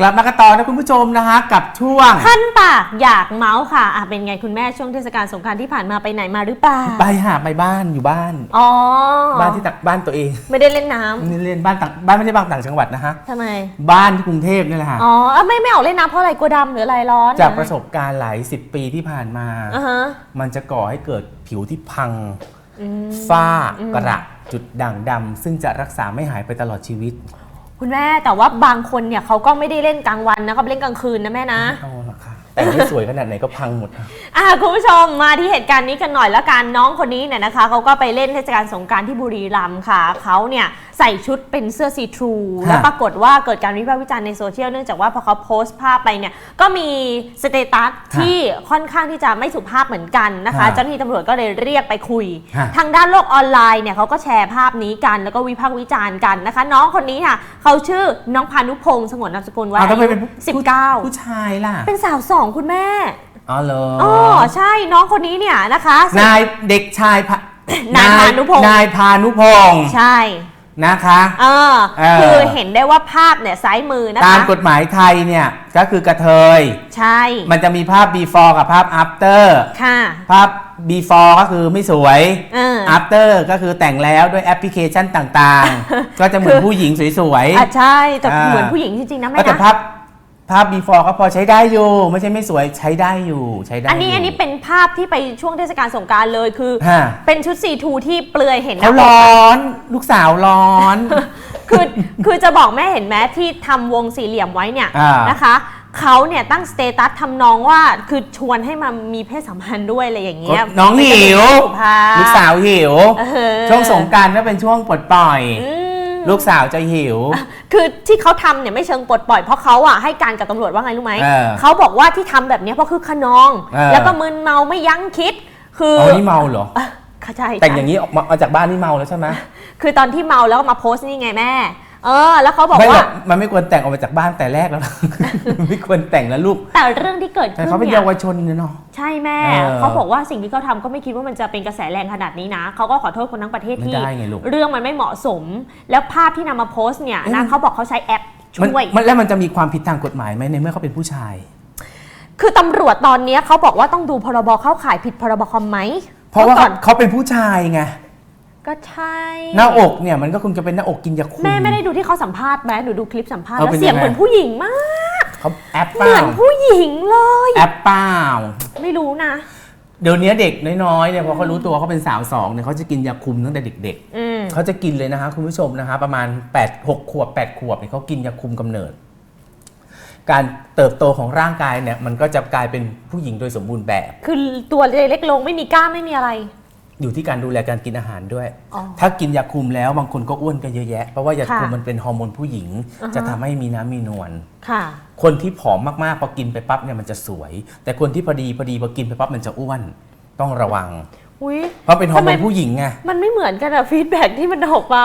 กลับมากันต่อนะคุณผู้ชมนะคะกับช่วง ขั้นปากอยากเมาส์ค่ะอะ เป็นไงคุณแม่ช่วงเทศกาลสงกรานต์ที่ผ่านมาไปไหนมาหรือเปล่า ไปหาไปบ้านอยู่บ้าน อ๋อ บ้านที่ต่างบ้านตัวเองไม่ได้เล่นน้ำนี่เล่นบ้านต่างบ้านไม่ใช่บ้านต่างจังหวัดนะฮะทำไม บ้านที่กรุงเทพนี่แหละฮะอ๋ออะไม่ไม่ออกเล่นน้ำเพราะอะไรกลัวดำหรืออะไรร้อนจากประสบการณ์หลายสิบปีที่ผ่านมา อ่าฮะ มันจะก่อให้เกิดผิวที่พังอืมฝ้าอืมกระจุดด่างดำซึ่งจะรักษาไม่หายไปตลอดชีวิต คุณแม่แต่ว่าบางคนเนี่ยเขาก็ไม่ได้เล่นกลางวันนะเขาไปเล่นกลางคืนนะแม่นะ เอาละค่ะ แต่งให้สวยขนาดไหนก็พังหมดนะอะคุณผู้ชมมาที่เหตุการณ์นี้กันหน่อยแล้วกันน้องคนนี้เนี่ยนะคะเขาก็ไปเล่นเทศกาลสงกรารที่บุรีรัมย์ค่ะเขาเนี่ย ใส่ชุดเป็นเสื้อซีทรูฮะแล้วปรากฏว่าเกิดการวิพากษ์วิจารณ์ในโซเชียลเนื่องจากว่าพอเขาโพสต์ภาพไปเนี่ยก็มีสเตตัสที่ค่อนข้างที่จะไม่สุภาพเหมือนกันนะคะฮะเจ้าหน้าที่ตำรวจก็เลยเรียกไปคุยฮะทางด้านโลกออนไลน์เนี่ยเขาก็แชร์ภาพนี้กัน แล้วก็วิพากษ์วิจารณ์กันนะคะ น้องคนนี้ค่ะเขาชื่อน้องพานุพงศ์สงวนนามสกุลไว้อ้าวทำไมอายุเป็นผู้สิบเก้าผู้ชายล่ะ เป็นสาวสองคุณแม่อ๋อเหรออ๋อใช่น้องคนนี้เนี่ยนะคะ นายเด็กชายพะนายพานุพงศ์นายพานุพงศ์ใช่ นะคะเออเออคือเห็นได้ว่าภาพเนี่ยซ้ายมือนะตามคะกฎหมายไทยเนี่ยก็คือกระเทย ใช่ มันจะมีภาพ before กับภาพ after ค่ะ ภาพ before ก็คือไม่สวยเออ after ก็คือแต่งแล้วด้วยแอปพลิเคชันต่างๆ ก็จะเหมือนผู้หญิงสวยอะใช่แต่อ่าเหมือนผู้หญิงจริงๆนะๆแม่ก็แต่นะภาพ ภาพ before ก็พอใช้ได้อยู่ ไม่ใช่ไม่สวยใช้ได้อยู่ใช้ได้อันนี้ยู่ อันนี้เป็นภาพที่ไปช่วงเทศกาลสงกรารเลยคือ ฮะ เป็นชุดสีทูที่เปลือยเห็นหเขาน้าอก ร้อนลูกสาวร้อน คือคือจะบอกแม่เห็นไหมที่ทำวงสี่เหลี่ยมไว้เนี่ยอ่านนะคะเขาเนี่ยตั้งสเตตัสทำนองว่าคือชวนให้มามีเพศสัมพันธ์ด้วยอะไรอย่างเงี้ยน้องหิว สุภาพลูกสาวหิว เออช่วงสงกรารก็เป็นช่วงปลดปล่อย อืม ลูกสาวจะหิว คือที่เขาทำเนี่ยไม่เชิงปลดปล่อยเพราะเขาอะให้การกับตำรวจว่าไงรู้ไหมเออเขาบอกว่าที่ทำแบบเนี้ยเพราะคือขนอง เออ แล้วก็มึนเมาไม่ยั้งคิด คืออ๋ออนี่เมาเหรอ เข้าใจแต่งอย่างนี้ออกมามาจากบ้านนี่เมาแล้วใช่ไหม คือตอนที่เมาแล้วก็มาโพสต์นี่ไงแม่ เออ แล้วเขาบอกไม่หรว่า อกมันไม่ควรแต่งออกมาจากบ้านแต่แรกแล้วไม่ควรแต่งแล้วลูกแต่เรื่องที่เกิดแต่ขึ้นเขาเป็นเนี่เยาย วชนเนี่ยเนาะ ใช่แม่ เออเขาบอกว่าสิ่งที่เขาทำก็ไม่คิดว่ามันจะเป็นกระแสแรงขนาดนี้นะ เขาก็ขอโทษคนทั้งประเทศไม่ที่ได้ไงลูก เรื่องมันไม่เหมาะสม แล้วภาพที่นำมาโพสต์เนี่ยเอ๊ะนะมันเขาบอกเขาใช้แอปมันช่วย มันแล้วมันจะมีความผิดทางกฎหมายไหมในเมื่อเขาเป็นผู้ชาย คือตำรวจตอนเนี้ยเขาบอกว่าต้องดูพรบเข้าข่ายผิดพรบคอมไหมเพราะว่าก่อน เขาเป็นผู้ชายไง ก็ใช่หน้าอกเนี่ยมันก็คงจะเป็นหน้าอกกินยาคุม แม่ไม่ได้ดูที่เขาสัมภาษณ์ไหมหนูดูคลิปสัมภาษณ์เอาแล้วเป็นเสียงยังไง เหมือนผู้หญิงมากเขาแอปเหเปมืล่าอนผู้หญิงเลย แอปเปล่า ไม่รู้นะ เดี๋ยวนี้เด็กน้อยๆเนี่ยพอเขารู้ตัวเขาเป็นสาวสองเนี่ยเขาจะกินยาคุมตั้งแต่เด็กอืม ๆเขาจะกินเลยนะคะคุณผู้ชมนะคะ ประมาณ8 6ขวบ8ขวบเนี่ยเขากินยาคุมกำเนิด การเติบโตของร่างกายเนี่ยมันก็จะกลายเป็นผู้หญิงโดยสมบูรณ์แบบ คือตัวเล็กลงไม่มีกล้ามไม่มีอะไร อยู่ที่การดูแลการกินอาหารด้วย อ๋อถ้ากินยาคุมแล้วบางคนก็อ้วนกันเยอะแยะ เพราะว่ายาคุมค่ะมันเป็นฮอร์โมนผู้หญิงอ่าฮะ จะทำให้มีน้ำมีนวล ค่ะ คนที่ผอมมากๆพอกินไปปั๊บเนี่ยมันจะสวย แต่คนที่พอดีพอดีพอกินไปปั๊บมันจะอ้วน ต้องระวัง อุ้ยเพราะเป็นฮอร์โมทำนไมผู้หญิงไง มันไม่เหมือนกันอะฟีดแบ็ที่มันออกมา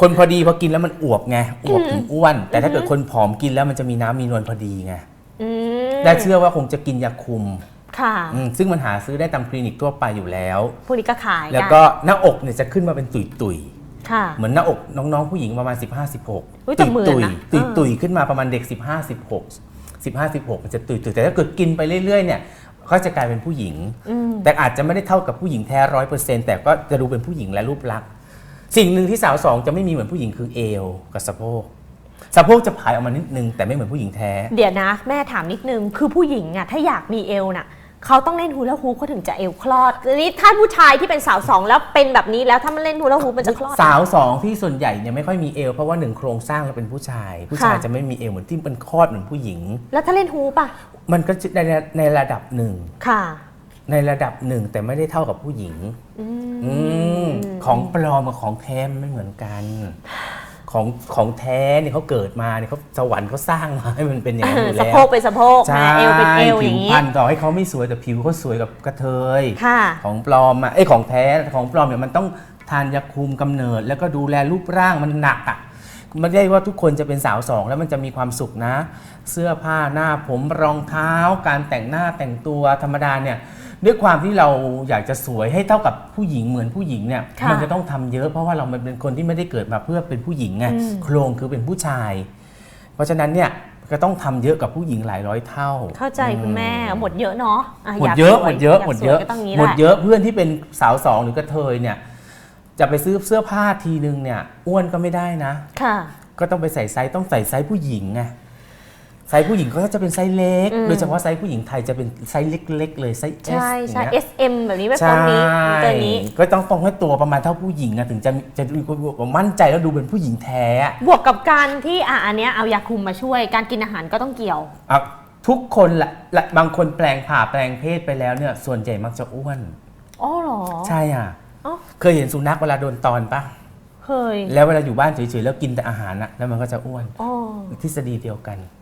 คนพอดีพอกินแล้วมันอวบไง อวบถึงอ้วน แต่ถ้าเกิดคนผอมกินแล้วมันจะมีน้ำมีนวลพอดีไง อืม และเชื่อว่าคงจะกินยาคุม ค่ะอืมซึ่งมันหาซื้อได้ตามคลินิกทั่วไปอยู่แล้ว พวกนี้ก็ขายแล้วนก็หน้าอกเนี่ยจะขึ้นมาเป็นตุยตุยๆค่ะเหมือนหน้าอกน้องๆผู้หญิงประมาณ 15 16อุ๊ยแต่เหมือนตุยนะตุยเออตุยขึ้นมาประมาณเด็ก 15 16 15 16มันจะตุยตุยแต่ถ้าเกิดกินไปเรื่อยๆเนี่ยก็จะกลายเป็นผู้หญิง อืม แต่อาจจะไม่ได้เท่ากับผู้หญิงแท้ร้อยเปอร์เซ็นต์แต่ก็จะดูเป็นผู้หญิงและรูปลักษณ์สิ่งหนึ่งที่สาวสองจะไม่มีเหมือนผู้หญิงคือเอวกับสะโพกสะโพกจะผายออกมานิดนึงแต่ไม่เหมือนผู้หญิงแท้ เดี๋ยวนะ แม่ถามนิดนึง คือผู้หญิงอะถ้าอยากมีเอวน่ะ เขาต้องเล่นฮูลาฮูปเขาถึงจะเอวคลอดทีนี้ถ้าผู้ชายที่เป็นสาวสองแล้วเป็นแบบนี้แล้วถ้ามันเล่นฮูลาฮูปมันจะคลอด สาวสองที่ส่วนใหญ่เนี่ยไม่ค่อยมีเอวเพราะว่าหนึ่งโครงสร้างเราเป็นผู้ชาย ผู้ชายค่ะ จะไม่มีเอวเหมือนที่เป็นคลอดเหมือนผู้หญิง แล้วถ้าเล่นฮูปอะมันก็จะในในระดับหนึ่ง ค่ะ ในระดับหนึ่งแต่ไม่ได้เท่ากับผู้หญิงอืมอืมของปลอมกับของแท้มันไม่เหมือนกัน ของของแท้เนี่ยเขาเกิดมาเนี่ยเขาสวรรค์เขาสร้างมาให้มันเป็นอย่างนั้นอยู่สะแล้วโพกเป็นสะโพกใช่นะเอวเป็นเอวอย่างผินี้วพรรณต่อให้เขาไม่สวยแต่ผิวเขาสวยกับกระเทยค่ะของปลอมอะไอ้ยของแท้ของปลอมเนี่ยมันต้องทานยาคุมกำเนิด แล้วก็ดูแลรูปร่างมันหนักอะไม่ได้ว่าทุกคนจะเป็นสาวสองแล้วมันจะมีความสุขนะ เสื้อผ้าหน้าผมรองเท้า การแต่งหน้าแต่งตัวธรรมดาเนี่ย ด้วยความที่เราอยากจะสวยให้เท่ากับผู้หญิงเหมือนผู้หญิงเนี่ยค่ะมันจะต้องทำเยอะเพราะว่าเรามันเป็นคนที่ไม่ได้เกิดมาเพื่อเป็นผู้หญิงไงอืม โครงคือเป็นผู้ชาย เพราะฉะนั้นเนี่ยก็ต้องทำเยอะกับผู้หญิงหลายร้อยเท่า เข้าใจคุณแม่หมดเยอะเนาะอะหมดากเยอะสวหมดเยอะากหมดเยอะสวก็ต้องงี้หมดแหละ เยอะเพื่อนที่เป็นสาวสองหรือกระเทยเนี่ยจะไปซื้อเสื้อผ้าทีนึงเนี่ยอ้วนก็ไม่ได้นะ ค่ะ ก็ต้องไปใส่ไซส์ต้องใส่ไซส์ผู้หญิงไง ไซส์ผู้หญิงก็จะเป็นไซส์เล็ก อืม โดยเฉพาะไซส์ผู้หญิงไทยจะเป็นไซส์เล็ก ๆ เลยไซส์ S ใช่ใช่ อย่างเงี้ย SM แบบนี้แบบใช่ตรงนี้ตัวนี้ก็ต้องต้องให้ตัวประมาณเท่าผู้หญิงอะถึงจะจะดูมั่นใจแล้วดูเป็นผู้หญิงแท้อะบวกกับการที่อะอันเนี้ยเอายาคุมมาช่วย การกินอาหารก็ต้องเกี่ยว อะทุกคนละละบางคนแปลงผ่าแปลงเพศไปแล้วเนี่ยส่วนใหญ่มักจะอ้วน อ๋อเหรอใช่อะ อ๋อเคยเห็นสุนัขเวลาโดนตอนปะเคยแล้วเวลาอยู่บ้านเฉยๆแล้วกินแต่อาหารอะแล้วมันก็จะอ้วน อ๋อ ทฤษฎีเดียวกันแล้ว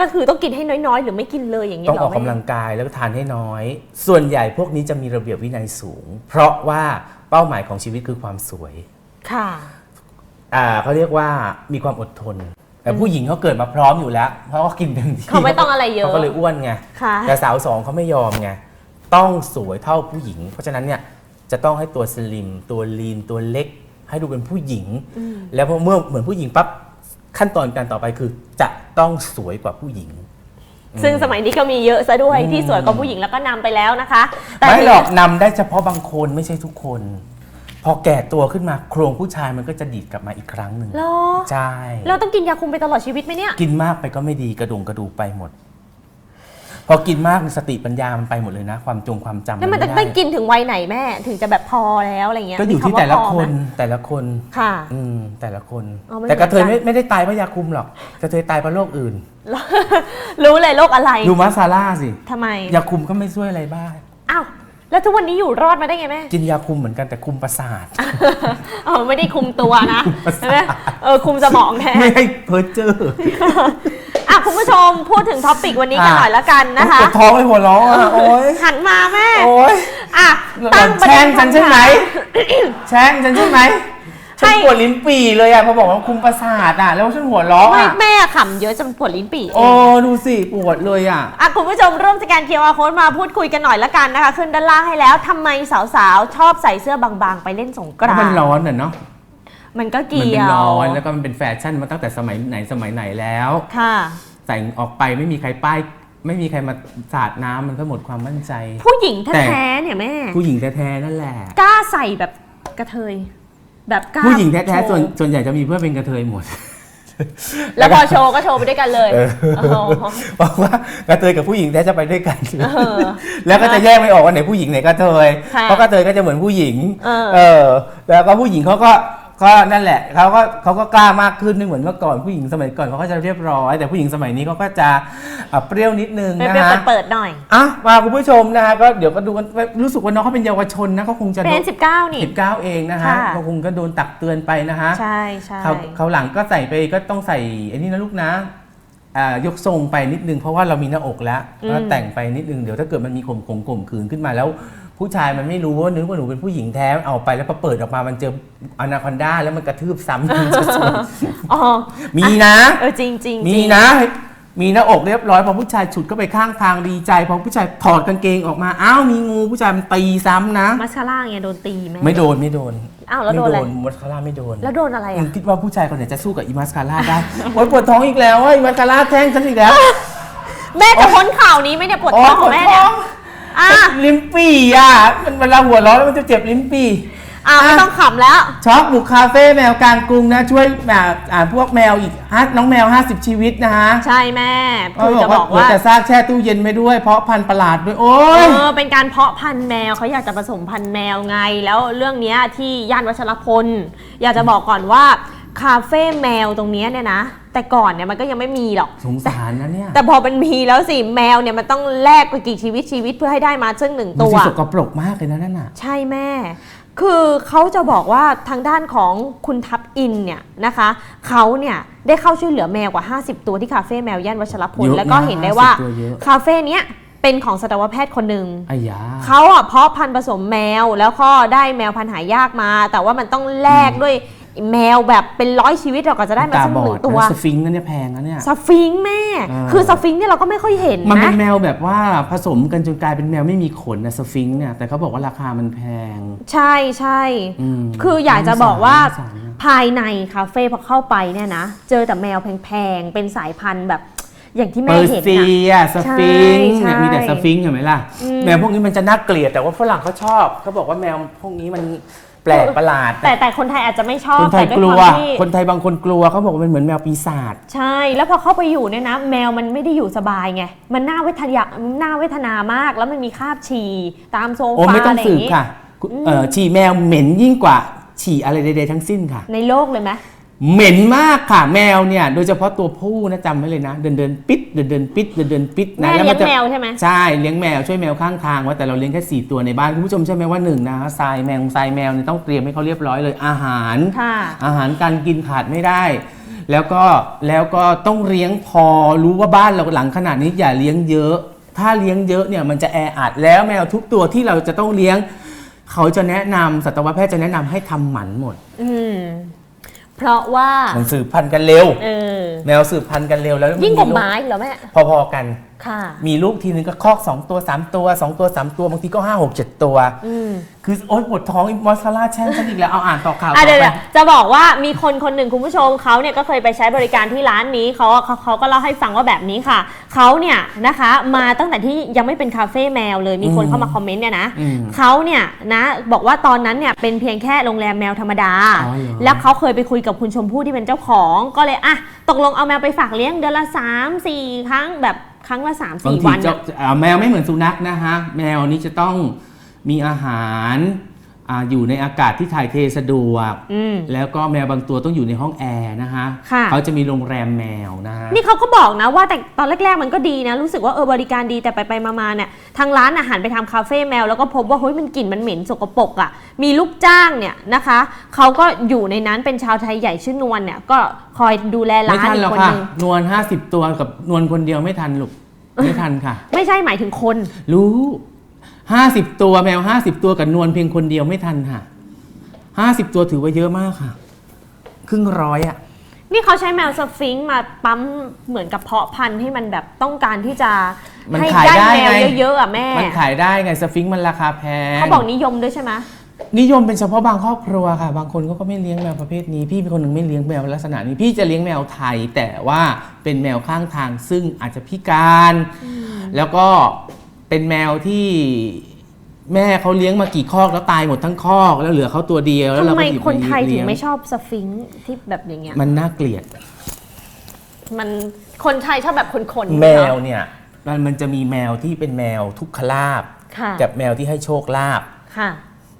ก็คือต้องกินให้น้อยๆ หรือไม่กินเลยอย่างนี้ต้องเหรอออกกำลังกายแล้วก็ทานให้น้อย ส่วนใหญ่พวกนี้จะมีระเบียบวินัยสูง เพราะว่าเป้าหมายของชีวิตคือความสวยค่ะอ่าเขาเรียกว่ามีความอดทน แต่ผู้หญิงเขาเกิดมาพร้อมอยู่แล้วเพราะว่ากินเต็มที่เขาไม่ต้องอะไรเยอะเขาก็เลยอ้วนไงค่ะแต่สาวสองเขาไม่ยอมไงต้องสวยเท่าผู้หญิง เพราะฉะนั้นเนี่ยจะต้องให้ตัวสลิมตัวลีนตัวเล็ก ให้ดูเป็นผู้หญิง แล้วพอเมื่อเหมือนผู้หญิงปั๊บ ขั้นตอนการต่อไปคือจะต้องสวยกว่าผู้หญิง ซึ่งสมัยนี้ก็มีเยอะซะด้วยที่สวยกว่าผู้หญิงแล้วก็นำไปแล้วนะคะ แต่ไม่หรอกนำได้เฉพาะบางคนไม่ใช่ทุกคน พอแก่ตัวขึ้นมาโครงผู้ชายมันก็จะดีดกลับมาอีกครั้งหนึ่งเหรอใช่ เราต้องกินยาคุมไปตลอดชีวิตไหมเนี่ย กินมากไปก็ไม่ดีกระดูกกระดูกไปหมด พอกินมากสติปัญญามันไปหมดเลยนะ ความจงความจำแล้วมันจะไไม่กินถึงวัยไหนแม่ ถึงจะแบบพอแล้วอะไรเงี้ยก็อยู่มีที่ำว่าแต่ละพอคไหมนแต่ละคนค่ะอืมแต่ละคนอ๋อไม่แต่กระเทยเหมืไม่อนกันไม่ได้ตายเพราะยาคุมหรอกกระเทยตายเพราะโรคอื่น รู้เลยโรคอะไรดูมาซาร่าสิทำไมยาคุมก็ไม่ช่วยอะไรบ้างอ้าว แล้วทุกวันนี้อยู่รอดมาได้ไงแม่ กินยาคุมเหมือนกันแต่คุมประสาท เออไม่ได้คุมตัวนะประสาทใช่ไหมเออคุมสมองแทนไม่ให้เพ้อเจออะคุณผู้ชมพูดถึงท็อปิกวันนี้กันหน่อยแล้วกันนะคะปวดท้องไปหัวเร้องอะโอ๊ยหันมาแม่โอ๊ยอะตั้งประแช่เด็งนฉันใช่ไหมคำถาแช่งฉันใช่ไหม ฉันให้ปวดลิ้นปี่เลยอะพอบอกว่าคุมประสาทอะ แล้วฉันหัวเร้องไม่อะแม่ขำเยอะจนปวดลิ้นปี่โอ้ดูสิปวดเลยอะ อะคุณผู้ชมร่วมสแกน QR Code มาพูดคุยกันหน่อยละกันนะคะ ขึ้นด้านล่างให้แล้วทำไมสาวๆ ชอบใส่เสื้อบางๆ ไปเล่นสงกเพรานราะมันต์ร้อนอะเนาะมันก็มันเกี่เป็นยวร้อนแล้วก็มันเป็นแฟชั่นมาตั้งแต่สมัยไหนสมัยไหนแล้ว ค่ะ ใส่ออกไปไม่มีใครป้าย ไม่มีใครมาสาดน้ำมันก็หมดความมั่นใจ ผู้หญิงแต่แท้ๆเนี่ยแม่ ผู้หญิงแท้ๆนั่นแหละ กล้าใส่แบบกระเทย แบบกล้าผู้หญิงแท้ๆโชส่วนว์ส่วนใหญ่จะมีเพื่อนเป็นกระเทยหมด แล้วพอโชว์ก็โชว์ไปด้วยกันเลยเออโอ้โหบอกว่ากระเทยกับผู้หญิงแท้จะไปด้วยกัน เออ แล้วก็จะแยกไม่ออกว่าไหนผู้หญิงไหนกระเทยค่ะเพราะกระเทยก็จะเหมือนผู้หญิง เออ เออ แล้วก็ผู้หญิงเขาก็ ก็นั่นแหละเขาก็เขาก็กล้ามากขึ้นไม่เหมือนเมื่อก่อนผู้หญิงสมัยก่อนเขาก็จะเรียบร้อย แต่ผู้หญิงสมัยนี้เขาก็จะอะเปรี้ยวนิดนึงเป็นนะเปรี้ยวฮะเปิดๆหน่อย อะมาคุณผู้ชมนะฮะก็เดี๋ยวก็ดูกันรู้สึกว่าน้องเขาเป็นเยาวชนนะเขาคงจะเป็นสิบเก้านี่สิบเก้าเองนะฮะค่ะ เขาคงก็โดนตักเตือนไปนะฮะ ใช่ใช่ เขาเขาหลังก็ใส่ไปก็ต้องใส่ไอ้นี่นะลูกนะอ่ายกทรงไปนิดนึงเพราะว่าเรามีหน้าอกแล้วก็แต่งไปนิดนึงเดี๋ยวถ้าเกิดมันมีข่มข่มข่มขืนขึ้นมาแล้ว ผู้ชายมันไม่รู้ว่านึกว่าหนูเป็นผู้หญิงแท้เอาไปแล้วพอเปิดออกมามันเจออนาคอนด้าแล้วมันกระทืบซ้ำมันจะสวยอ๋อมีนะเออจริงจริงมีนะ มีหน้าอกเรียบร้อยพอผู้ชายฉุดก็ไปข้างทางดีใจพอผู้ชายถอดกางเกงออกมาอ้าวมีงูผู้ชายมันตีซ้ำนะมัสคาร่าไงโดนตีไหมไม่โดนไม่โดนอ้าวแล้วไม่โดนอะไรมัสคาร่าไม่โดน แล้วโดนอะไรมึอะงคิดว่าผู้ชายคนไหนจะสู้กับอีมัสคาร่าได้โอ๊ยปวดท้องอีกแล้วอะอีมัสคาร่าแท่งฉันอีกแล้ว แม่จะพ้นข่าวนี้ไหม่เนี่ยปวดท้องของแม่เนี่ย อะลิ้นปี่อะมันเวลาหัวเร้อนแล้วมันจะเจ็บลิ้นปี่ อะไม่ต้องขำแล้ว ช็อกบุกคาเฟ่แมวกลางกรุงนะ ช่วยแบบอ่าพวกแมวอีกฮะน้องแมว 50 ชีวิตนะฮะใช่แม่คือเขาจะบอกเหลืว่าแต่ซากแช่ตู้เย็นไปด้วย เพราะพันธุ์ประหลาดด้วยโอ้เอยอเป็นการเพาะพันธุ์แมวเขาอยากจะผสมพันธุ์แมวไง แล้วเรื่องเนี้ยที่ย่านวัชรพล อยากจะบอกก่อนว่า คาเฟ่แมวตรงเนี้ยเนี่ยนะ แต่ก่อนเนี่ยมันก็ยังไม่มีหรอก สงสารนะเนี่ยแต่พอเป็นมีแล้วสิแมวเนี่ยมันต้องแลกไปกี่ชีวิตชีวิตเพื่อให้ได้มาซึ่งหนึ่งมันตัวสิสกปรกมากเลยนะนั่นน่ะ ใช่แม่ คือเขาจะบอกว่าทางด้านของคุณทับอินเนี่ยนะคะเขาเนี่ยได้เข้าช่วยเหลือแมวกว่า 50 ตัวที่คาเฟ่แมวย่านวัชรพล เยอะนะแล้วก็เห็นได้ว่า50ตัวเยอะ คาเฟ่เนี้ยเป็นของสัตวแพทย์คนหนึ่งไอ้ยา เขาอะเพาะพันธุ์ผสมแมวแล้วก็ได้แมวพันธุ์หายากมา แต่ว่ามันต้องแลกด้วย แมวแบบเป็นร้อยชีวิตเราก็จะได้มาตาสักบอหนึ่ดงตัวนะสฟิงค์นั่นเนี่ยแพงนะเนี่ยสฟิงค์แม่อ่าคือสฟิงค์เนี่ยเราก็ไม่ค่อยเห็นมันนะเป็นแมวแบบว่าผสมกันจนกลายเป็นแมวไม่มีขนนะสฟิงค์เนี่ยแต่เขาบอกว่าราคามันแพง ใช่ใช่อืมคืออยากจะบอกว่าน่สงสารนะภายในคาเฟ่พอเข้าไปเนี่ยนะเจอแต่แมวแพงๆเป็นสายพันธุ์แบบอย่างที่เปแม่อร์เห็นเซีนะยสฟิงค์ใช่เนี่ยมีแต่สฟิงค์เห็นไหมล่ะอืมแมวพวกนี้มันจะน่าเกลียดแต่ว่าฝรั่งเขาชอบเขาบอกว่าแมวพวกนี้มัน แปลกประหลาด แต่แต่คนไทยอาจจะไม่ชอบคนไทยแต่กด้ลัววยความที่คนไทยบางคนกลัวเขาบอกว่ามันเหมือนแมวปีศาจ ใช่ แล้วพอเข้าไปอยู่เนี่ยนะแมวมันไม่ได้อยู่สบายไง มันน่าเวทนาน่าเวทนามาก แล้วมันมีคราบฉี่ตามโซโอ้ฟาไม่ต้ออะงไรอสืย่าบงนี้ ค่ะคุณเอ่อฉี่แมวเหม็นยิ่งกว่าฉี่อะไรใดๆทั้งสิ้นค่ะ ในโลกเลยไหม เหม็นมากค่ะแมวเนี่ยโดยเฉพาะตัวผู้นะจำไว้เลยนะ เดินเดินๆปิดเดินเดินๆปิดเดินเดินๆปิดนะแม่แล้วเลี้มัยงจะแมวใช่ไหมใช่เลี้ยงแมวช่วยแมวข้างทางไว่าแต่เราเลี้ยงแค่สี่ตัวในบ้านคุณผู้ชมใช่ไหมว่าหนึ่งนะทรายแมวทรายแมวเนี่ยต้องเตรียมให้เขาเรียบร้อยเลยอาหารค่ะอาหารการกินขาดไม่ได้ แล้วก็แล้วก็ต้องเลี้ยงพอรู้ว่าบ้านเราหลังขนาดนี้อย่าเลี้ยงเยอะ ถ้าเลี้ยงเยอะเนี่ยมันจะแออัดแล้วแมวทุกตัวที่เราจะต้องเลี้ยง เขาจะแนะนำสัตวแพทย์จะแนะนำให้ทำหมันหมดอืม เพราะว่า มันสืบพันธุ์กันเร็ว เออ แมวสืบพันธุ์กันเร็วแล้วยิ่งกว่าลูไม้เหรอแม่ พอๆกัน ค่ะ มีลูกทีนึงก็คอก 2 ตัว 3 ตัว 2 ตัว 3 ตัวบางทีก็ 5 6 7 ตัว อืมคือโอ๊ยปวดท้องมอสซาร่าแช่งฉันอีกแล้วเอาอ่านต่อข่าวอะต่อเดี๋ยวไปเดี๋ยวจะบอกว่ามีคนคนหนึ่งคุณผู้ชมเขาเนี่ยก็เคยไปใช้บริการที่ร้านนี้เขาเขาเขาก็เล่าให้ฟังว่าแบบนี้ค่ะเขาเนี่ยนะคะมาตั้งแต่ที่ยังไม่เป็นคาเฟ่แมวเลยมีคนอืม เข้ามาคอมเมนต์เนี่ยนะอืม เขาเนี่ยนะบอกว่าตอนนั้นเนี่ยเป็นเพียงแค่โรงแรมแมวธรรมดา อ๋อเหรอ แล้วเขาเคยไปคุยกับคุณชมพู่ที่เป็นเจ้าของ ก็เลยอะตกลงเอาแมวไปฝากเลี้ยงเดือนละ3 4 ครั้งแบบครั้งละ3 บาง4ทีวันเจ้าอะ อ่าแมวไม่เหมือนสุนัขนะฮะ แมวนี้จะต้องมีอาหาร อ่าอยู่ในอากาศที่ถ่ายเทสะดวก อืม แล้วก็แมวบางตัวต้องอยู่ในห้องแอร์นะฮะค่ะ เขาจะมีโรงแรมแมวนะฮะ นี่เขาก็บอกนะว่าแต่ตอนแรก ๆ มันก็ดีนะ รู้สึกว่าเออบริการดีแต่ไปไปๆมาๆเนี่ยทางร้านอาหารไปทำคาเฟ่แมวแล้วก็พบว่าเฮ้ยมันกลิ่นมันเหม็นสกปรกอะ่ะมีลูกจ้างเนี่ยนะคะเขาก็อยู่ในนั้นเป็นชาวไทยใหญ่ชื่อนวลเนี่ยก็คอยดูแลร้าไม่นทันอีหรกอกคนค่ะ นึงนวล50 ตัวกับนวลคนเดียวไม่ทันลูก ไม่ทันค่ะ ไม่ใช่หมายถึงคน รู้ ห้าสิบตัวแมวห้าสิบตัวกับนวลเพียงคนเดียวไม่ทันค่ะห้าสิบตัวถือว่าเยอะมากค่ะ ครึ่งร้อยอะนี่เขาใช้แมวสฟิงค์มาปั๊มเหมือนกับเพาะพันธุ์ให้มันแบบต้องการที่จะมันให้ขายได้ได้แมวไง เยอะๆอะแม่มันขายได้ไงสฟิงค์มันราคาแพง เขาบอกนิยมด้วยใช่ไหมนิยมเป็นเฉพาะบางครอบครัวค่ะ บางคนเขาก็ไม่เลี้ยงแมวประเภทนี้ พี่เป็นคนหนึ่งไม่เลี้ยงแมวลักษณะนี้ พี่จะเลี้ยงแมวไทย แต่ว่าเป็นแมวข้างทางซึ่งอาจจะพิการ แล้วก็ เป็นแมวที่แม่เขาเลี้ยงมากี่คอกแล้วตายหมดทั้งคอกแล้วเหลือเขาตัวเดียวแล้วเราทำไมก็หยิบคนไทยถึเลี้งงไม่ชอบสฟิงค์ที่แบบอย่างเงี้ย มันน่าเกลียด มันคนไทยชอบแบบคนๆแมเนวอะเนี่ย มันมันจะมีแมวที่เป็นแมวทุกขลาบค่ะกับแมวที่ให้โชคลาภค่ะ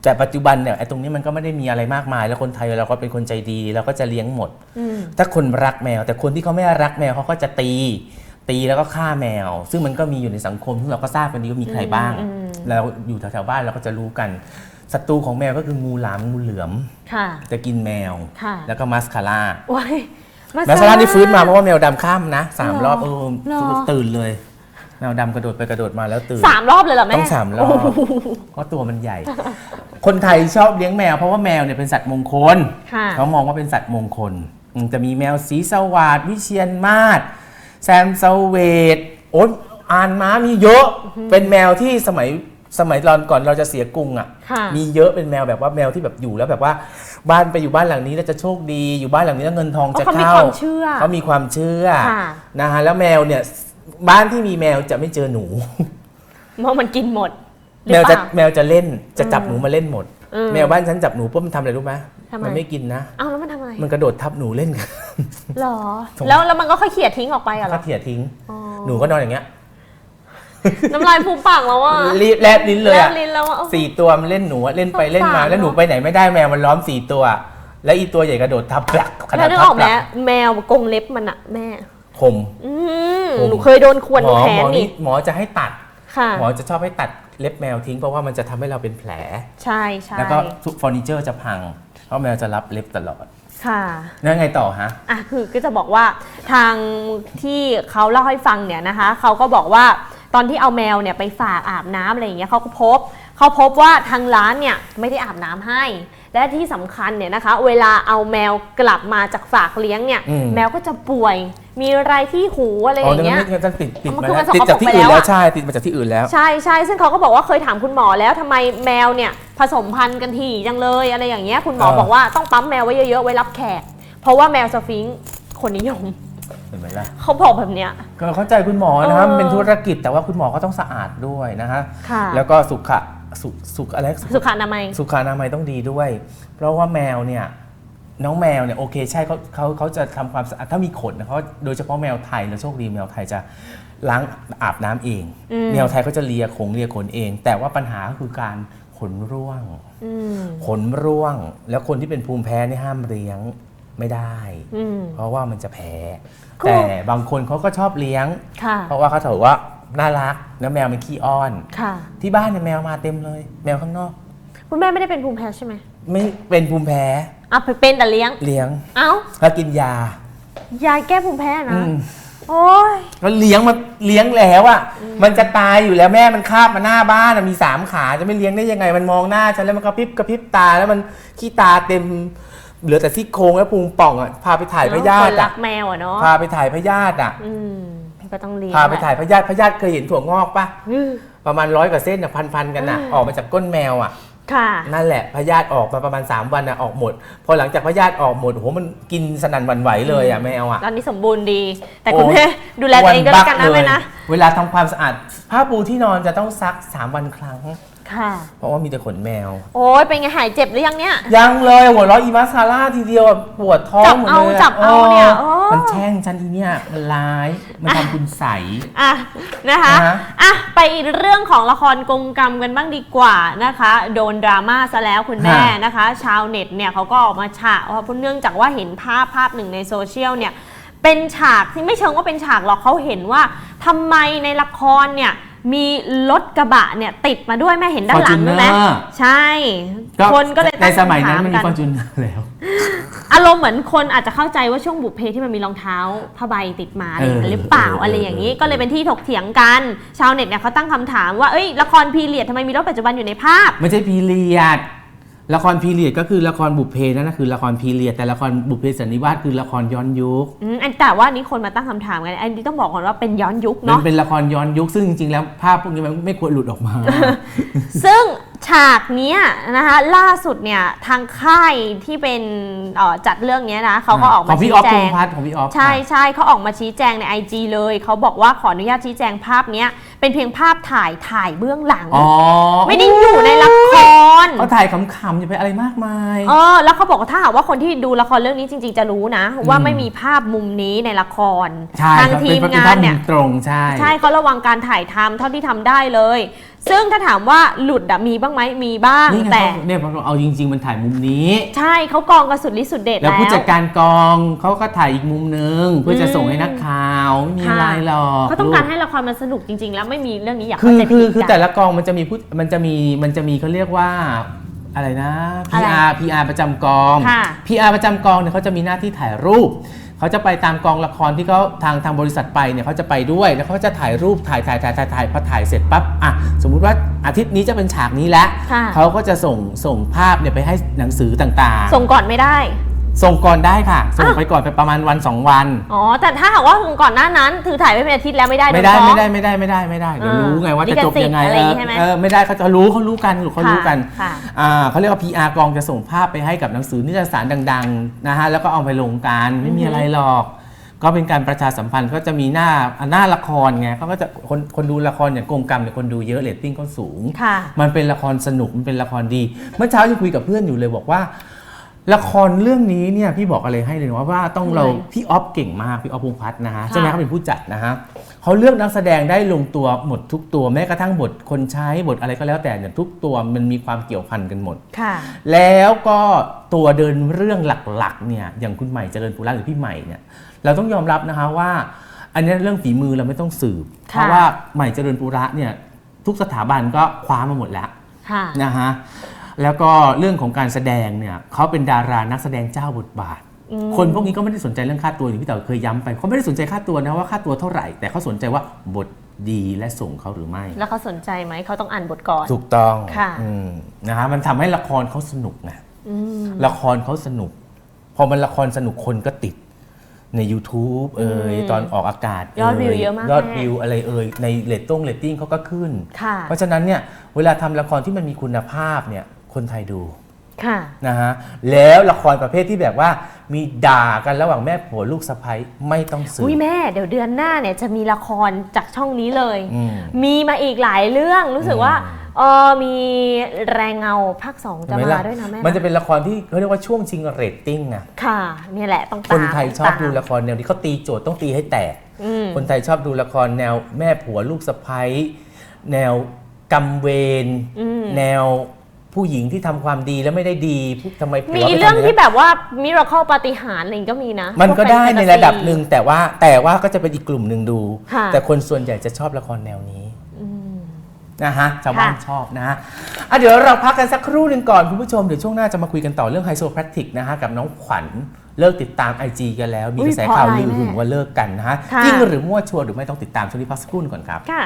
แต่ปัจจุบันเนี่ยไอ้ตรงนี้มันก็ไม่ได้มีอะไรมากมาย แล้วคนไทยเราก็เป็นคนใจดีเราก็จะเลี้ยงหมด อืม ถ้าคนรักแมว แต่คนที่เขาไม่รักแมวเขาก็จะตี ตีแล้วก็ฆ่าแมว ซึ่งมันก็มีอยู่ในสังคมซึ่งเราก็ทราบกันดีว่ามีใครบ้างอืมเราอยู่แถวๆบ้านเราก็จะรู้กันศัตรูของแมวก็คืองูหลามงูเหลือมค่ะจะกินแมวค่ะแล้วก็มัสคาร่าว้ายมัสคาร่านี่ฟื้นมาเพราะว่าแมวดำข้ามนะสามเหรอรอบเออเหรอตื่นเลยแมวดำกระโดดไปกระโดดมาแล้วตื่นสามรอบเลยเหรอแม่ต้องสามรอบเพราะตัวมันใหญ่ คนไทยชอบเลี้ยงแมวเพราะว่าแมวเนี่ยเป็นสัตว์มงคลค่ะเขามองว่าเป็นสัตว์มงคลอืมจะมีแมวสีสวัสดวิเชียนมาศ แซมเซเวตโอ๊ยอานม้ามีเยอะ เป็นแมวที่สมัยสมัยตอนก่อนเราจะเสียกรุงอะ ค่ะมีเยอะเป็นแมวแบบว่าแมวที่แบบอยู่แล้วแบบว่า บ้านไปอยู่บ้านหลังนี้แล้วจะโชคดีอยู่บ้านหลังนี้แล้วเงินทองอ๋อจะเขามีเข้าความเชื่อเขามีความเชื่อค่ะ นะฮะแล้วแมวเนี่ยบ้านที่มีแมวจะไม่เจอหนู เพราะมันกินหมดหรือแมวจะเปล่า แมวจะเล่นจะจับหนูมาเล่นหมด อืม แมวบ้านฉันจับหนูปุ๊บมันทำอะไรรู้ไหม ทำไม มันไม่กินนะ เอ้าแล้วมันทำอะไรมันกระโดดทับหนูเล่นกัน หรอ สง แล้วแล้วมันก็ค่อยเขี่ยทิ้งออกไปอะเหรก็อเถี่ยทิ้ง อ๋อหนูก็นอนอย่างเงี้ยน้ำลายฟูมปากแล้วอะรีบแลบลิ้นเลยแล้อะวลิ้นแล้วอะ สี่ตัวมันเล่นหนูอะเล่นไปเล่นมาสงสาร แล้วหนูไปไหนไม่ได้แมวมันล้อมสี่ตัว แล้วอีตัวใหญ่กระโดดทับปลักขแล้นาวดนึกทัอบอกปไหมลักแมวกรงเล็บมันอะแม่ คม อืมผม หนูเคยโดนข่วนหมอแขหมนอนี่นี่หมอจะให้ตัด ค่ะ หมอจะชอบให้ตัดเล็บแมวทิ้งเพราะว่ามันจะทำให้เราเป็นแผล ใช่ใช่แล้วก็ทุกเฟอร์นิเจอร์จะพัง เพราะแมวจะรับเล็บตลอดค่ะแล้วไงต่อฮะอะคือก็จะบอกว่าทางที่เขาเล่าให้ฟังเนี่ยนะคะเขาก็บอกว่าตอนที่เอาแมวเนี่ยไปฝากอาบน้ำอะไรอย่างเงี้ยเขาก็พบเขเขาพบว่าทางร้านเนี่ยไม่ได้อาบน้ำให้ และที่สำคัญเนี่ยนะคะ เวลาเอาแมวกลับมาจากฝากเลี้ยงเนี่ยอืมแมวก็จะป่วย มีอะไรที่หูอะไรออ๋อย่างเงี้ยนั่นมันติดติดมันมาคือแล้วมันติดจากที่อื่นสกปรกไปแล้วแล้วอะใช่ติดมาจากที่อื่นแล้วใช่ใช่ซึ่งเขาก็บอกว่าเคยถามคุณหมอแล้วทำไมแมวเนี่ยผสมพันธุ์กันถี่จังเลยอะไรอย่างเงี้ยคุณหมอเออบอกว่าต้องปั๊มแมวไว้เยอะๆไว้รับแขก เพราะว่าแมวสฟิงค์คนนิยมเห็นไหมล่ะเขาบอกแบบเนี้ยก็เข้าใจคุณหมอนะครับเออมันเป็นธุรกิจแต่ว่าคุณหมอก็ต้องสะอาดด้วยนะฮะค่ะแล้วก็สุขะ สุสุขอะไรสุขอนามัย สุขอนามัยต้องดีด้วย เพราะว่าแมวเนี่ยน้องแมวเนี่ยโอเคใช่เขาเขาเขาจะทำความสะอาดถ้ามีขนนะเขาโดยเฉพาะแมวไทยเราโชคดีแมวไทยจะล้างอาบน้ำเองอืมแมวไทยเขาจะเลียขงเลียขนเอง แต่ว่าปัญหาก็คือการขนร่วงอืมขนร่วง แล้วคนที่เป็นภูมิแพ้นี่ห้ามเลี้ยงไม่ได้อืมเพราะว่ามันจะแพ้ก็แต่บางคนเขาก็ชอบเลี้ยงค่ะเพราะว่าเขาถือว่า น่ารักแล้วแมวมันขี้อ้อน ค่ะที่บ้านเนี่ยแมวมาเต็มเลย แมวข้างนอก คุณแม่ไม่ได้เป็นภูมิแพ้ใช่ไหมไม่เป็นภูมิแพ้อะเป็นแต่เลี้ยง เลี้ยงเอ้าแล้วกินยายาแก้ภูมิแพ้อืนะมโอ้ย แล้วเลี้ยงมันเลี้ยงแล้วอะมันจะตายอยู่แล้วแม่มันคาบมาหน้าบ้านอะมีสามขาจะไม่เลี้ยงได้ยังไง มันมองหน้าฉันแล้วมันกระพริบกระพริบตาแล้วมันขี้ตาเต็มเหลือแต่ซี่โครงแล้วพุงป่องอะพาไปถ่ายพยาคธินรัอะกแมวอะเนาะพาไปถ่ายพยาธิอะ อืม ก็ต้องเลี้ยงพาไปถ่ายพยาธิพยาธิเคยเห็นถั่วงอกปะอืมประมาณร้อยกว่าเส้นอะพันๆกันอะอืมออกมาจากก้นแมวอะค่ะนั่นแหละพยาธิออกมาประมาณ 3 วันอะออกหมด พอหลังจากพยาธิออกหมดโอ้โหมันกินสนั่นหวันไหวเลยอะแมวอะตอนนี้สมบูรณ์ดี แต่โอ้คุณแม่ดูแลตัวเองด้วยแล้วกันนะวัแม่บันะเวลาทำความสะอาดผ้าปูที่นอนจะต้องซัก 3 วันครั้ง ค่ะ เพราะว่ามีแต่ขนแมว โอ้ยเป็นไงหายเจ็บหรือยังเนี่ย ยังเลยหัวเราะอีมาซาร่าทีเดียวอะปวดท้องหมดเลยจับเอาจับเอาเนี่ยโอ้ มันแช่งฉันอีเนี่ยมันร้าย มันทำคุณใส อะนะคะนะฮะอะไปอีกเรื่องของละครกงกรรมกันบ้างดีกว่านะคะ โดนดราม่าซะแล้วคุณแม่นะคะ ชาวเน็ตเนี่ยเขาก็ออกมาฉะว่าเพราะเนื่องจากว่าเห็นภาพภาพหนึ่งในโซเชียลเนี่ยเป็นฉากที่ไม่เชิงว่าเป็นฉากหรอกเขาเห็นว่าทำไมในละครเนี่ย มีรถกระบะเนี่ยติดมาด้วยแม่เห็นด้านหลังด้วยไหม Fortuner ใช่ คนก็เลยในตั้งสมัยนั้นคำถามันมีกัฟอร์จูเนอร์แล้ว อารมณ์เหมือนคนอาจจะเข้าใจว่าช่วงบุพเพที่มันมีรองเท้าผ้าใบติดมาอะไรอย่างนั้นหรือเปล่าเออเอออะไรอย่างนี้ ก็เลยเป็นที่ถกเถียงกัน ชาวเน็ตเนี่ยเขาตั้งคำถามว่าเอ้ยละครพีเรียดทำไมมีรถปัจจุบันอยู่ในภาพ ไม่ใช่พีเรียด ละครพีเรียดก็คือละครบุพเพนั่นนะคือละครพีเรียดแต่ละครบุพเพสันนิวาสคือละครย้อนยุคอืมอันแต่ว่านี้คนมาตั้งคำถามกันอันนี้ต้องบอกก่อนว่าเป็นย้อนยุคมันเนาะ เป็นละครย้อนยุคซึ่งจริงๆแล้วภาพพวกนี้มันไม่ควรหลุดออกมา ซึ่งฉากเนี้ยนะคะล่าสุดเนี่ยทางค่ายที่เป็นเอ่อจัดเรื่องเนี้ยนะเขาก็ออกขมาองพี่ชี้ออฟแจพงงษ์พัฒน์ของพี่ออฟ ใช่ใช่เขาออกมาชี้แจงใน IG เลยเขาบอกว่าขออนุญาตชี้แจงภาพเนี้ยเป็นเพียงภาพถ่ายถ่ายเบื้องหลัง อ๋อ ไม่ได้อยู่ในละ ครเขาถ่ายขำๆอย่าไปอะไรมากมายเออแล้วเขาบอกว่าถ้าหากว่าคนที่ดูละครเรื่องนี้จริง ๆ จะรู้นะ ว่าไม่มีภาพมุมนี้ในละครใช่ทางครับทีเป็นมเป็นงาภานพมุเนี่ยมตรงใช่ใช่เขาระวังการถ่ายทำเท่าที่ทำได้เลย ซึ่งถ้าถามว่าหลุดอะมีบ้างไหมมีบ้างนี่ไงแต่เขาเนี่ยพอเอาจริง ๆ มันถ่ายมุมนี้ ใช่เขากองกระสุดฤทธิ์สุดเด็ดแล้วแล้วผู้จัดการกองเขาก็ถ่ายอีกมุมนึง เพื่อจะส่งให้นักข่าวไม่มีอะไรหรอกเขาต้องการลูให้ละครมันสนุกจริง ๆ แล้วไม่มีเรื่องนี้อยากคืเข้าอใจคือผิดคือกันแต่ละกองมันจะมีผู้มันจะมีมันจะมีเขาเรียกว่าอะไรนะ อะไร PR PR ประจำกอง ค่ะ PR ประจำกองเนี่ยเขาจะมีหน้าที่ถ่ายรูป เขาจะไปตามกองละครที่เขาทางทางบริษัทไปเนี่ยเขาจะไปด้วยแล้วเขาจะถ่ายรูปถ่ายถ่ายถ่ายถ่ายถ่ายพอถ่ายเสร็จปั๊บอะสมมุติว่าอาทิตย์นี้จะเป็นฉากนี้แล้วค่ะ เขาก็จะส่งส่งภาพเนี่ยไปให้หนังสือต่างๆ ส่งก่อนไม่ได้ ส่งก่อนได้ค่ะ ส่งอ้าวไปก่อนไปประมาณวัน 2 วัน อ๋อ แต่ถ้าหากว่าส่งก่อนหน้านั้น ถือถ่ายไว้เป็นอาทิตย์แล้วไม่ได้ไม่ได้โนฟ้องไม่ได้ไม่ได้ไม่ได้ไม่ได้เดี๋ยวอ่ารู้ไงว่าจะจบยังไงลิขสิทธิ์อะไรเออย่างงี้อใช่ไหมเออไม่ได้เขาจะรู้เขารู้กันหรือเขารู้กันค่ะอ่าเขาเรียกว่า PR กองจะส่งภาพไปให้กับหนังสือนิตยสารดังๆนะฮะแล้วก็เอาไปลงกันไม่มีอะไรหรอกก็เป็นการประชาสัมพันธ์ก็จะมีหน้าหน้าละครไงเขาก็จะคนคนดูละครอย่างกงกรรมเนี่ยคนดูเยอะเรตติ้งก็สูงค่ะมันเป็นละครสนุกมันเป็นละครดี เมื่อเช้ายังคุยกับเพื่อนอยู่เลยบอกว่า ละครเรื่องนี้เนี่ยพี่บอกอะไรให้เลยว่าว่าต้องเราทำไมพี่ออฟเก่งมากพี่ออฟพงษ์พัฒน์นะฮะค่ะใช่ไหมเขาเป็นผู้จัดนะฮะเขาเลือกนักแสดงได้ลงตัวหมดทุกตัวแม้กระทั่งบทคนใช้บทอะไรก็แล้วแต่เนี่ยทุกตัวมันมีความเกี่ยวพันกันหมดค่ะแล้วก็ตัวเดินเรื่องหลักๆเนี่ยอย่างคุณใหม่เจริญปุระหรือพี่ใหม่เนี่ยเราต้องยอมรับนะคะว่า อันนี้เรื่องฝีมือเราไม่ต้องสืบ เพค่ะราะว่าใหม่เจริญปุระเนี่ยทุกสถาบันก็คว้ามาหมดแล้วค่ะนะฮะ แล้วก็เรื่องของการแสดงเนี่ยเขาเป็นดารานักแสดงเจ้าบทบาทอืมคนพวกนี้ก็ไม่ได้สนใจเรื่องค่าตัวอย่างที่เต๋อเคยย้ำไปเขาไม่ได้สนใจค่าตัวนะว่าค่าตัวเท่าไหร่ แต่เขาสนใจว่าบทดีและส่งเขาหรือไม่ แล้วเขาสนใจไหมเขาต้องอ่านบทก่อน ถูกต้องค่ะอืมนะฮะมันทำให้ละครเขาสนุกนะอืมละครเขาสนุก พอมันละครสนุกคนก็ติดใน YouTube เอ่ยอืมตอนออกอากาศยอดวิวเยอะมากยอดแม่วิวอะไรเอ่ยในเรตติ้งเรตติ้งเขาก็ขึ้นค่ะเพราะฉะนั้นเนี่ยเวลาทำละครที่มันมีคุณภาพเนี่ย คนไทยดูค่ะนะฮะแล้วละครประเภทที่แบบว่ามีด่ากันระหว่างแม่ผัวลูกสะใภ้ไม่ต้องซื้อุ้ยแม่เดี๋ยวเดือนหน้าเนี่ยจะมีละครจากช่องนี้เลย อืม มีมาอีกหลายเรื่องรู้สึกว่าอืมเออมีแรงเงาภาคสองจะเห็นไหมาล่ด้วยนะแม่มันจะเป็นละครที่เขาเรียกว่าช่วงชิงเรตติ้งอะค่ะเนี่ยแหละต้องคตามนไทยชอบตามดูละครแนวนี้เขาตีโจทย์ต้องตีให้แตก อืม คนไทยชอบดูละครแนวแม่ผัวลูกสะใภ้แนวกำเวรอืม แนว ผู้หญิงที่ทำความดีแล้วไม่ได้ดีทำไมผัวมีไปทำเรื่องย่าที่แบบว่ามิราเคิลปาฏิหาริย์อะไรอย่างงี้ก็มีนะมันก็ได้พวแฟในตาซีระดับหนึ่งแต่ว่าแต่ว่าก็จะเป็นอีกกลุ่มหนึ่งดู ค่ะ แต่คนส่วนใหญ่จะชอบละครแนวนี้อืม นะฮะชาวบ้านค่ะ ชอบนะฮะอะเดี๋ยวเราพักกันสักครู่หนึ่งก่อนคุณผู้ชม เดี๋ยวช่วงหน้าจะมาคุยกันต่อเรื่องไฮโซ p พ a ติกนะฮะกับน้องขวัญเลิกติดตาม IG กันแล้ว มีอุ๊กยระแสเพราะข่าวอะไรลือหึงแม่ว่าเลิกกันนะฮะค่ะ จริงหรือมั่วชัวร์หรือไม่ต้องติดตามช่วงนี้พักสักครู่หนึ่งก่อนครับ ค่ะ